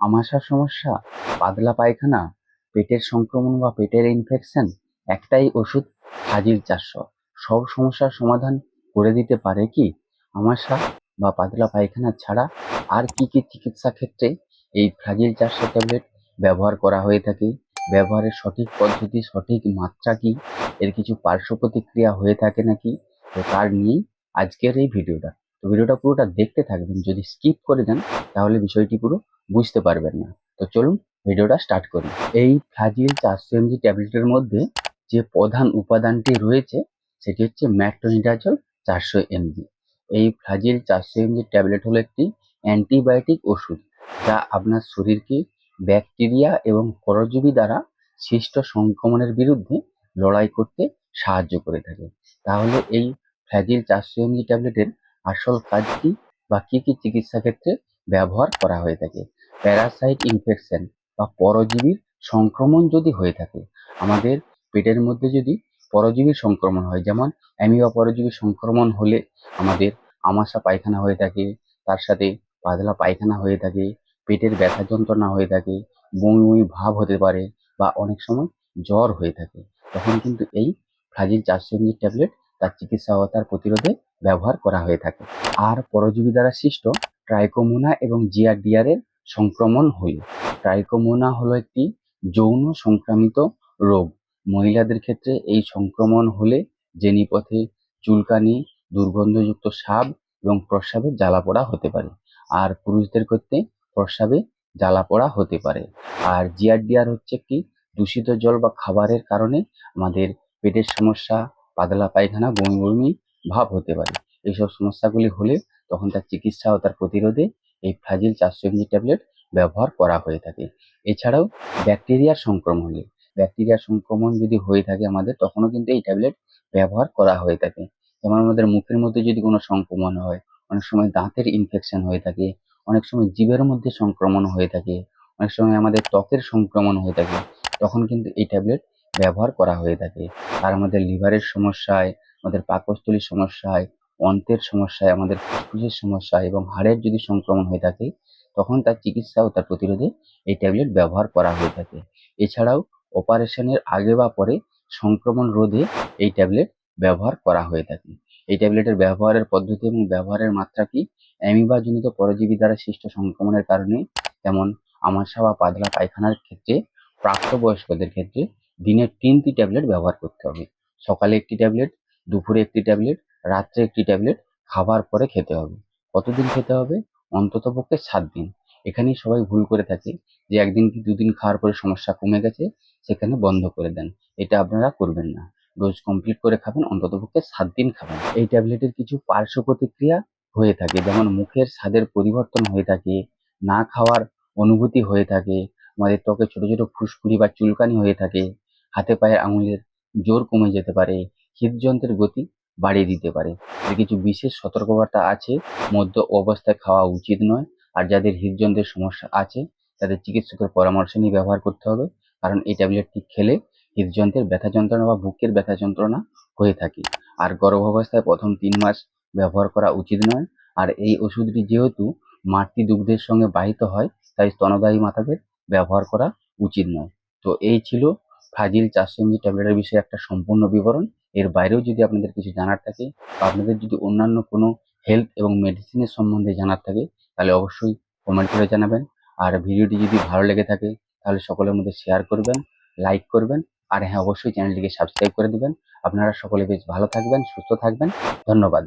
আমাশার সমস্যা পাতলা পায়খানা, পেটের সংক্রমণ বা পেটের ইনফেকশন একটাই ওষুধ হাজির চারশো। সব সমস্যার সমাধান করে দিতে পারে কি আমাশা বা পাতলা পায়খানা ছাড়া আর কি কি চিকিৎসা ক্ষেত্রে এই ফ্রাজিল চারশো ট্যাবলেট ব্যবহার করা হয়ে থাকে? ব্যবহারের সঠিক পদ্ধতি, সঠিক মাত্রা কি? এর কিছু পার্শ্ব প্রতিক্রিয়া হয়ে থাকে নাকি? তো তার নিয়েই আজকের এই ভিডিওটা। ভিডিওটা পুরোটা দেখতে থাকবেন, যদি স্কিপ করে দেন, তাহলে বিষয়টি পুরো বুঝতে পারবেন না। তো চলুন ভিডিওটা স্টার্ট করি। এই ফ্লাজিল চারশো এমজি ট্যাবলেটের মধ্যে যে প্রধান উপাদানটি রয়েছে, সেটি হচ্ছে ম্যাট্রোনিডাজল চারশো এমজি এই ফ্লাজিল চারশো এমজি ট্যাবলেট হলো একটি অ্যান্টিবায়োটিক ওষুধ, যা আপনার শরীরকে ব্যাকটেরিয়া এবং পরজীবী দ্বারা সৃষ্ট সংক্রমণের বিরুদ্ধে লড়াই করতে সাহায্য করে থাকে। তাহলে এই ফ্লাজিল চারশো এমজি ট্যাবলেটের আসল কাজ কি বা কী কী চিকিৎসা ক্ষেত্রে ব্যবহার করা হয়ে থাকে? প্যারাসাইট ইনফেকশন বা পরজীবীর সংক্রমণ যদি হয়ে থাকে, আমাদের পেটের মধ্যে যদি পরজীবীর সংক্রমণ হয়, যেমন অ্যামিবা পরজীবীর সংক্রমণ হলে আমাদের আমাশা পায়খানা হয়ে থাকে, তার সাথে পাতলা পায়খানা হয়ে থাকে, পেটের ব্যথা যন্ত্রণা হয়ে থাকে, বমি বমি ভাব হতে পারে বা অনেক সময় জ্বর হয়ে থাকে, তখন কিন্তু এই ফ্লাজিল চারশো এমজি ট্যাবলেট তার চিকিৎসা ও তার প্রতিরোধে ব্যবহার করা হয়ে থাকে। আর পরজীবী দ্বারা সৃষ্ট ট্রাইকোমোনা এবং জিয়ারডিয়ারের সংক্রমণ হলে। ট্রাইকোমোনা হলো একটি যৌন সংক্রামিত রোগ। মহিলাদের ক্ষেত্রে এই সংক্রমণ হলে জেনিপথে চুলকানি, দুর্গন্ধযুক্ত সাব এবং প্রস্রাবে জ্বালা জ্বালাপোড়া হতে পারে। আর পুরুষদের ক্ষেত্রে প্রস্রাবে জ্বালাপোড়া হতে পারে। আর জিয়ারডিয়ার হচ্ছে একটি দূষিত জল বা খাবারের কারণে আমাদের পেটের সমস্যা, পাতলা পায়খানা, বমি বমি ভাব হতে পারে। এইসব সমস্যাগুলি হলে তখন তার চিকিৎসা ও তার প্রতিরোধে এই ফ্লাজিল চারশো এমজি ট্যাবলেট ব্যবহার করা হয়ে থাকে। এছাড়াও ব্যাকটেরিয়ার সংক্রমণ হলে ব্যাকটেরিয়ার সংক্রমণ যদি হয়ে থাকে আমাদের, তখনও কিন্তু এই ট্যাবলেট ব্যবহার করা হয়ে থাকে। যেমন আমাদের মুখের মধ্যে যদি কোনো সংক্রমণ হয়, অনেক সময় দাঁতের ইনফেকশন হয়ে থাকে, অনেক সময় জীবের মধ্যে সংক্রমণ হয়ে থাকে, অনেক সময় আমাদের ত্বকের সংক্রমণ হয়ে থাকে, তখন কিন্তু এই ট্যাবলেট ব্যবহার করা হয়ে থাকে। আর আমাদের লিভারের সমস্যায় আমাদের পাকস্থলীর সমস্যায় অন্ত্রের সমস্যায় আমাদের ফুসফুসের সমস্যা এবং হাড়ের যদি সংক্রমণ হয়ে থাকে, তখন তার চিকিৎসা ও তার প্রতিরোধে এই ট্যাবলেট ব্যবহার করা হয়ে থাকে। এছাড়াও অপারেশনের আগে বা পরে সংক্রমণ রোধে এই ট্যাবলেট ব্যবহার করা হয়ে থাকে। এই ট্যাবলেটের ব্যবহারের পদ্ধতি এবং ব্যবহারের মাত্রা কি? অ্যামিবাজনিত পরজীবী দ্বারা সৃষ্ট সংক্রমণের কারণে, যেমন আমাশা বা পাতলা পায়খানার ক্ষেত্রে, প্রাপ্তবয়স্কদের ক্ষেত্রে দিনে তিনটি ট্যাবলেট ব্যবহার করতে হবে। সকালে একটি ট্যাবলেট দুপুরে একটি ট্যাবলেট, রাত্রে একটি ট্যাবলেট, খাবার পরে খেতে হবে। কতদিন খেতে হবে? অন্তত পক্ষে সাত দিন। এখানেই সবাই ভুল করে থাকে যে একদিন কি দুদিন খাওয়ার পরে সমস্যা কমে গেছে, সেখানে বন্ধ করে দেন। এটা আপনারা করবেন না। ডোজ কমপ্লিট করে খাবেন অন্তত পক্ষে সাত দিন খাবেন। এই ট্যাবলেটের কিছু পার্শ্ব প্রতিক্রিয়া হয়ে থাকে, যেমন মুখের স্বাদের পরিবর্তন হয়ে থাকে, না খাওয়ার অনুভূতি হয়ে থাকে, আমাদের ত্বকে ছোট ছোট ফুসকুড়ি বা চুলকানি হয়ে থাকে, হাতে পায়ের আঙুলের জোর কমে যেতে পারে হৃদযন্ত্রের গতি বাড়িয়ে দিতে পারে। এর কিছু বিশেষ সতর্কবার্তা আছে, মধ্য অবস্থায় খাওয়া উচিত নয়। আর যাদের হৃদযন্ত্রের সমস্যা আছে, তাদের চিকিৎসকের পরামর্শ নিয়ে ব্যবহার করতে হবে। কারণ এই ট্যাবলেটটি খেলে হৃদযন্ত্রের ব্যথা যন্ত্রণা বা বুকের ব্যথা যন্ত্রণা হয়ে থাকে। আর গর্ভাবস্থায় প্রথম তিন মাস ব্যবহার করা উচিত নয়। আর এই ওষুধটি যেহেতু মাতৃ দুগ্ধের সঙ্গে বাহিত হয়, তাই স্তনদায়ী মাতাদের ব্যবহার করা উচিত নয়। তো এই ছিল ফাজিল চারশো এমজি ট্যাবলেটের বিষয়ে একটা সম্পূর্ণ বিবরণ। এর বাইরেও যদি আপনাদের কিছু জানার থাকে বা আপনাদের যদি অন্যান্য কোনো হেলথ এবং মেডিসিনের সম্বন্ধে জানার থাকে, তাহলে অবশ্যই কমেন্ট করে জানাবেন। আর ভিডিওটি যদি ভালো লেগে থাকে, তাহলে সকলের মধ্যে শেয়ার করবেন লাইক করবেন, আর হ্যাঁ অবশ্যই চ্যানেলটিকে সাবস্ক্রাইব করে দেবেন। আপনারা সকলে বেশ ভালো থাকবেন, সুস্থ থাকবেন। ধন্যবাদ।